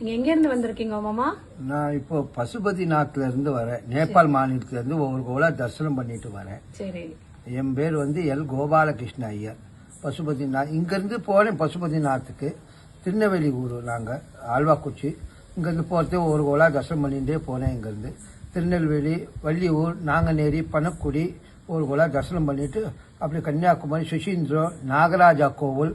நீங்க எங்க இருந்து வந்திருக்கீங்க மாமா? நான் இப்போ பசுபதி நாட்டுல இருந்து வரேன். நேபாள் மாநிலத்துல இருந்து ஒவ்வொரு கோலா தரிசனம் பண்ணிட்டு வரேன். சரி. என் பேர் வந்து எல். கோபாலகிருஷ்ண ஐயர். பசுபதி நாத் இங்கேருந்து போனேன் பசுபதி நாத்துக்கு திருநெல்வேலி ஊர் நாங்கள் ஆழ்வாக்குச்சி இங்கேருந்து போகிறது ஒவ்வொரு கோலா தரிசனம் பண்ணிகிட்டே போனேன் இங்கேருந்து. திருநெல்வேலி வள்ளியூர் நாங்கநேரி பனக்குடி ஒரு கோலா தரிசனம் பண்ணிட்டு அப்படி கன்னியாகுமரி சுசீந்திரம் நாகராஜா கோவில்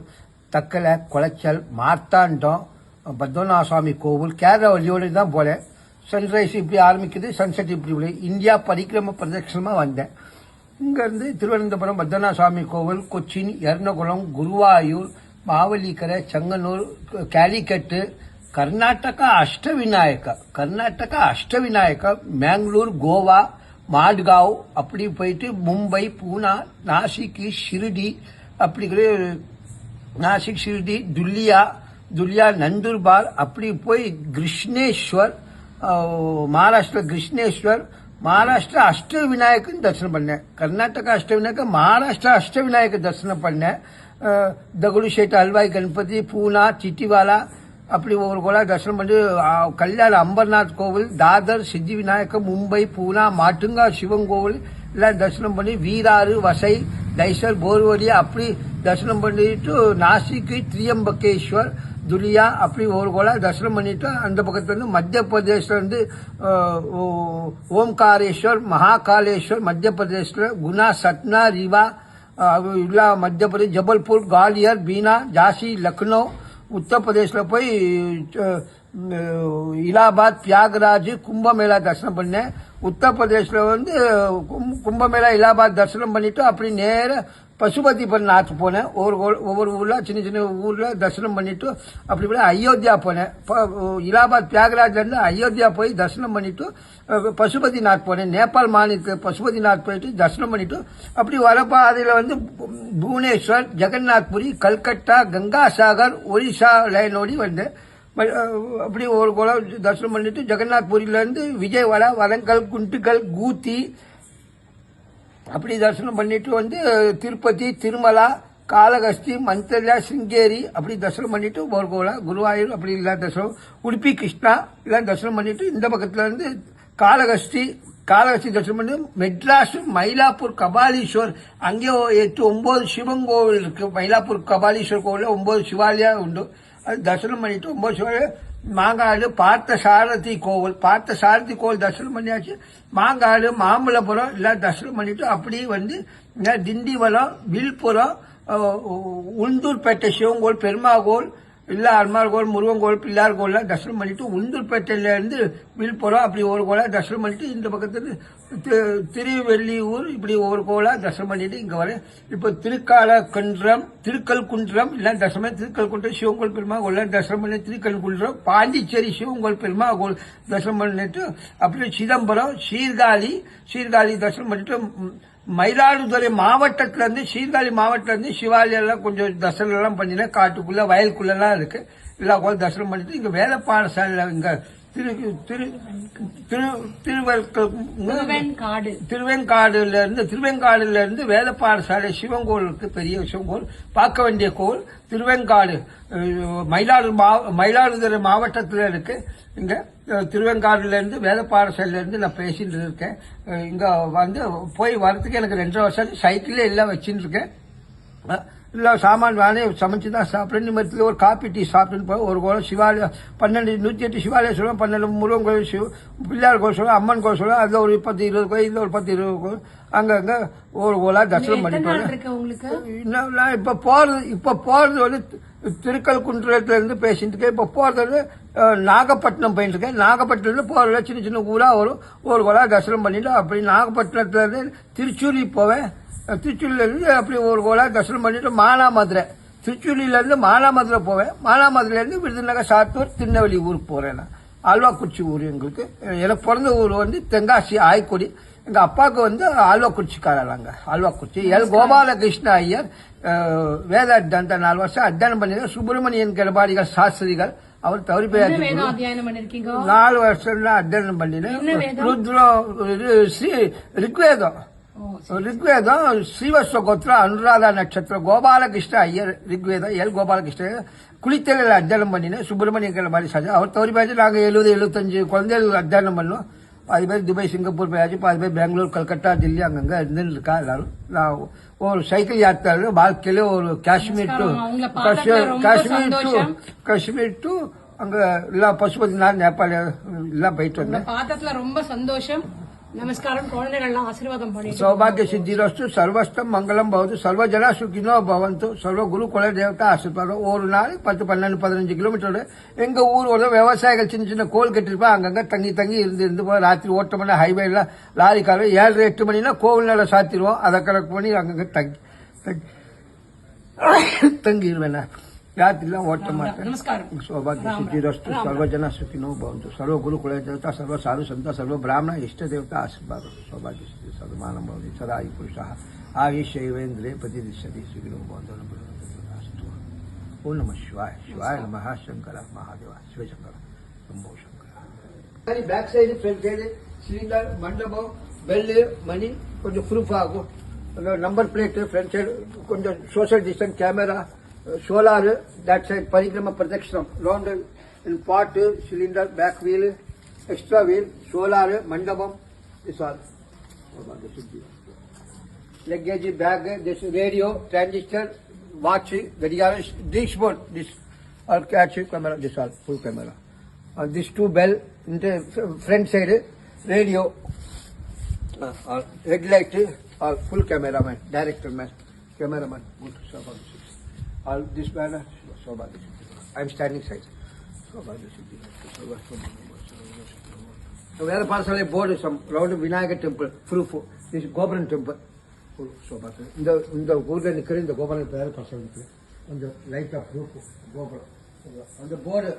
தக்கலை குளச்சல் மார்த்தாண்டம் பத்மநாப சுவாமி கோவில் கேரளா வழியோடு தான் போனேன் சன்ரைஸ் இப்படி ஆரம்பிக்குது சன்செட் இப்படி இப்படி இந்தியா பரிக்கிரம பிரதட்சணமாக வந்தேன். இங்கேருந்து திருவனந்தபுரம் பத்மநாப சுவாமி கோவில் கொச்சின் எர்ணகுளம் குருவாயூர் மாவலிக்கரை செங்கனூர் கேலிக்கட்டு கர்நாடகா அஷ்டவிநாயக கர்நாடகா அஷ்டவிநாயக்கா மேங்களூர் கோவா மாட்காவ் அப்படி போயிட்டு மும்பை பூனா நாசிக் ஷிர்டி அப்படிங்கிற நாசிக் ஷிர்டி துல்லியா துல்யா நந்தூர்பார் அப்படி போய் கிருஷ்ணேஸ்வர் அஹ், மகாராஷ்டிரா கிருஷ்ணேஸ்வர் மகாராஷ்டிரா அஷ்டவிநாயகன் தரிசனம் பண்ணேன் கர்நாடகா அஷ்டவிநாயக மகாராஷ்டிரா அஷ்டவிநாயக தரிசனம் பண்ணேன் அஹ், தகுடுஷேட் அல்வாய் கணபதி பூனா சிட்டிவாலா அப்படி ஒவ்வொரு கோலா தரிசனம் பண்ணி கல்யாண அம்பர்நாத் கோவில் தாதர் சித்தி விநாயகர் மும்பை பூனா மாட்டுங்கா சிவன் கோவில் எல்லாம் தரிசனம் பண்ணி வீராறு வசை தைசர் போர்வலி அப்படி தரிசனம் பண்ணிட்டு நாசிக்கு திரியம்பகேஸ்வர் துரியா அப்படி ஒரு கோலா தரிசனம் பண்ணிட்டு அந்த பக்கத்துலேருந்து மத்திய பிரதேஷ்லேருந்து ஓம்காரேஸ்வர் மகாகாலேஸ்வர் மத்திய பிரதேஷ்ல குணா சட்னா ரிவா இல்லா மத்திய பிரதேஷ் ஜபல்பூர் காலியர் பீனா ஜாசி லக்னோ உத்தரப்பிரதேசில் போய் இலாபாத் தியாகராஜ் கும்பமேளா தரிசனம் பண்ணேன். உத்தரப்பிரதேசில் வந்து கும்- கும்பமேளா இலாபாத் தரிசனம் பண்ணிவிட்டு அப்படி நேராக பசுபதி நாத்து போனேன். ஒவ்வொரு ஒவ்வொரு ஊரில் சின்ன சின்ன ஊரில் தரிசனம் பண்ணிவிட்டு அப்படி இப்படி அயோத்தியா போனேன். இலாபாத் தியாகராஜ்லேருந்து அயோத்தியா போய் தரிசனம் பண்ணிவிட்டு பசுபதி நாத் போனேன். நேபாள் மாநிலத்தில் பசுபதி நாத் போயிட்டு தரிசனம் பண்ணிவிட்டு அப்படி வர பாதையில் வந்து புவனேஸ்வர் ஜெகநாத்புரி கல்கட்டா கங்காசாகர் ஒரிசா லைனோடி வந்தேன். அப்படி ஒரு குளம் தரிசனம் பண்ணிவிட்டு ஜெகநாத்புரியிலேருந்து விஜயவாடா வரங்கல் குண்டுக்கல் கூத்தி அப்படி தரிசனம் பண்ணிட்டு வந்து திருப்பதி திருமலா காலகஸ்தி மந்தர்யா சிங்கேரி அப்படி தரிசனம் பண்ணிட்டு போர்கோலா குருவாயூர் அப்படி இல்லை தரிசனம். உடுப்பி கிருஷ்ணா எல்லாம் தரிசனம் பண்ணிட்டு இந்த பக்கத்துல இருந்து காலகஸ்தி காளகஸ்தி தரிசனம் பண்ணி மெட்ராஸ் மயிலாப்பூர் கபாலீஸ்வர். அங்கே எட்டு ஒன்பது சிவன் கோவில் இருக்கு. மயிலாப்பூர் கபாலீஸ்வர் கோவிலில் ஒன்பது சிவாலயா உண்டு. அது தரிசனம் பண்ணிட்டு ஒன்பது சிவாலயா மாங்காடு பார்த்த சாரதி கோவில் பார்த்த சாரதி கோவில் தரிசனம் பண்ணியாச்சு. மாங்காடு மாமல்லபுரம் எல்லாம் தரிசனம் பண்ணிட்டு அப்படியே வந்து திண்டிவலம் திண்டிவனம் வில்புரம் அஹ், உளுந்தூர்பேட்டை சிவங்கோல் பெருமாகோல் இல்லை அருமார் கோவில் முருகன் கோவில் பிள்ளார் கோவில்லாம் தரிசனம் பண்ணிட்டு உந்தூர்பேட்டையிலேருந்து விழுப்புரம் அப்படி ஒரு கோலா தரிசனம் பண்ணிட்டு இந்த பக்கத்துல திருவெள்ளியூர் இப்படி ஒவ்வொரு கோலா தரிசனம் பண்ணிட்டு இங்கே வரேன் இப்போ திருக்கால குன்றம் திருக்கல் குன்றம் எல்லாம் தரிசனம் பண்ணி திருக்கல் குன்றம் சிவங்கோல் பெருமா கோவில் தரிசனம் பண்ணி திருக்கல் குன்றம் பாண்டிச்சேரி சிவங்கோல் பெருமா கோவில் தரிசனம் பண்ணிட்டு அப்படியே சிதம்பரம் சீர்காழி சீர்காழி தரிசனம் பண்ணிட்டு மயிலாடுதுறை மாவட்டத்திலிருந்து சீர்காழி மாவட்டத்துல இருந்து கொஞ்சம் தசனம் எல்லாம் பண்ணினேன். காட்டுக்குள்ள வயலுக்குள்ளெல்லாம் இருக்குது இருக்கு. எல்லா கோயில் தரிசனம் பண்ணிட்டு இங்கே வேலை பாடசாலையில் இங்கே திரு திரு திரு திருவெண்காடு. திருவெண்காடுல இருந்து திருவெண்காடுல இருந்து வேத பாடசாலை இருக்கு பெரிய சிவன் கோவில் பார்க்க வேண்டிய கோவில் திருவெண்காடு. மயிலாடு மாவ- மயிலாடுதுறை மாவட்டத்தில் இருக்கு. இங்க அஹ், திருவெண்காடுல இருந்து வேத பாடசாலையில இருந்து நான் பேசிட்டு இருக்கேன். இங்க வந்து போய் வரதுக்கு எனக்கு ரெண்டரை வருஷம் சைக்கிளே எல்லாம் வச்சுட்டு இருக்கேன். இல்லை சாமான் வாங்கி சமைச்சு தான் சாப்பிட்றேன். நிமிடத்தில் ஒரு காப்பி டீ சாப்பிட்டுன்னு போய் ஒரு கோலம் சிவாலயம் பன்னெண்டு நூற்றி எட்டு சிவாலயம் சொல்லுவோம் பன்னெண்டு முருகன் கோயில் சிவ பிள்ளையார் கோயில் சொல்லுவோம் அம்மன் கோயில் சொல்லுவோம் அதில் ஒரு பத்து இருபது கோயில் இதில் ஒரு பத்து இருபது கோயில் அங்கங்கே ஒரு கோலா தரிசனம் பண்ணிட்டு இன்னும் நான் இப்போ போகிறது இப்போ போகிறது வந்து திருக்கல் குன்றத்துல இருந்து பேசிட்டு இருக்கேன். இப்போ போகிறது வந்து நாகப்பட்டினம் போயிட்டு இருக்கேன். நாகப்பட்டினத்துல போகிறதுல சின்ன சின்ன ஊராக வரும் ஒரு கோலா தரிசனம் பண்ணிட்டு அப்படி நாகப்பட்டினத்துல இருந்து திருச்சூரி போவேன். இருந்து அப்படி ஒரு கோலா தரிசனம் பண்ணிட்டு மானாமதுரை. திருச்சூரியில இருந்து மானாமதுரை போவேன். மானாமதுரையில இருந்து விருதுநகர் சாத்தூர் திருநெல்வேலி ஊருக்கு போறேன் நான். ஆழ்வாக்குறிச்சி ஊர் எங்களுக்கு. எனக்கு பிறந்த ஊர் வந்து தென்காசி ஆய்க்குடி. எங்க அப்பாவுக்கு வந்து ஆழ்வாக்குறிச்சிக்காரங்க ஆழ்வாக்குறிச்சி எல். கோபாலகிருஷ்ண ஐயர் வேத அத்தியந்த நாலு வருஷம் அத்தியானம் பண்ணியிருக்கார். சுப்பிரமணியன் கெடபாடிகள் சாஸ்திரிகள். அவர் தவறி என்ன வேதம் போய் அத்தியாயம் பண்ணிருக்கீங்க நாலு வருஷம் அத்தியானம் பண்ணினேன். இது ஸ்ரீ ரிக்வேதம். ரிக்வேதம் கோத்திர அனுராதா நட்சத்திரம் கோபாலகிருஷ்ண ஐயர் ரிக்வேதம் எல் கோபாலகிருஷ்ண குளித்தலில் அத்தியானம் பண்ணினேன் சுப்பிரமணியங்கிற மாதிரி சாஜா. அவர் தவறி போயாச்சு நாங்கள் எழுபது எழுபத்தஞ்சு குழந்தைகள் அத்தியானம் பண்ணோம். பாதி பேர் துபாய் சிங்கப்பூர் போயாச்சு பாதி பேர் பெங்களூர் கல்கட்டா தில்லி அங்கங்கே இருந்துன்னு இருக்கா எல்லாரும் நான் ஒரு சைக்கிள் யாத்திரை வாழ்க்கையில ஒரு Kashmir to Kashmir to. Kashmir to அங்கே எல்லாம் பசுபதிநாத் நேபாள் எல்லாம் போயிட்டு வந்தேன். பார்த்ததுல ரொம்ப சந்தோஷம். நமஸ்காரம். குழந்தைகள்லாம் சர்வஸ்தம் மங்களம் பவது. சர்வஜனா சுகினோ பவந்து. சர்வ குரு குல தேவதா ஆசீர்வாதம். ஒரு நாள் பத்து பன்னெண்டு பதினஞ்சு கிலோமீட்டர் எங்க ஊரோட விவசாயிகள் சின்ன சின்ன கோல் கட்டிருப்பா அங்கங்க தங்கி தங்கி இருந்து இருந்து ராத்திரி ஓட்ட மணி ஹைவேல லாரி கால ஏழரை எட்டு மணினா கோவில் நட சாத்திடுவோம். அதை கணக்கு பண்ணி அங்கங்க தங்கி தங்கி தங்கிடுவேன் या तिला वाटतं मात्र सर्व ब्राह्मण इष्टदेवता आशीर्वाद सौभाग्य सिद्धी सर्वमान भवति सदा हि पुरुषः आयुष्यैवेन्द्रे प्रतिदिशति सुखिनो भवतो अस्तु शिवाय शिवाय नमः शंकर महादेव शिवशंकर शंभो शंकर आणि back side front side cylinder mandapa bell ಮನಿ ಕೊಂಚ ಪ್ರೂಫ್ ಆಗು. Number plate front solar, that side parikrama pradakshana, round in pot, cylinder, back wheel, extra wheel, solar, mandabam, this all. Luggage bag, this radio, transistor, watch, gadiyaran, dashboard, this, or catch camera, this all, full camera. And this two bell, in the front side, radio, uh, or red light, or full cameraman, director man, cameraman, good, so I am standing side. So the other parts have a board, some round Vinayaka temple, through for, this Gobran temple. Sobhadya. இந்த இந்த ஊரில் the இந்த கோபுரம் பேர the நிற்கிறேன் அந்த லைட்டாக Gobran. கோபுரம் the போர்டு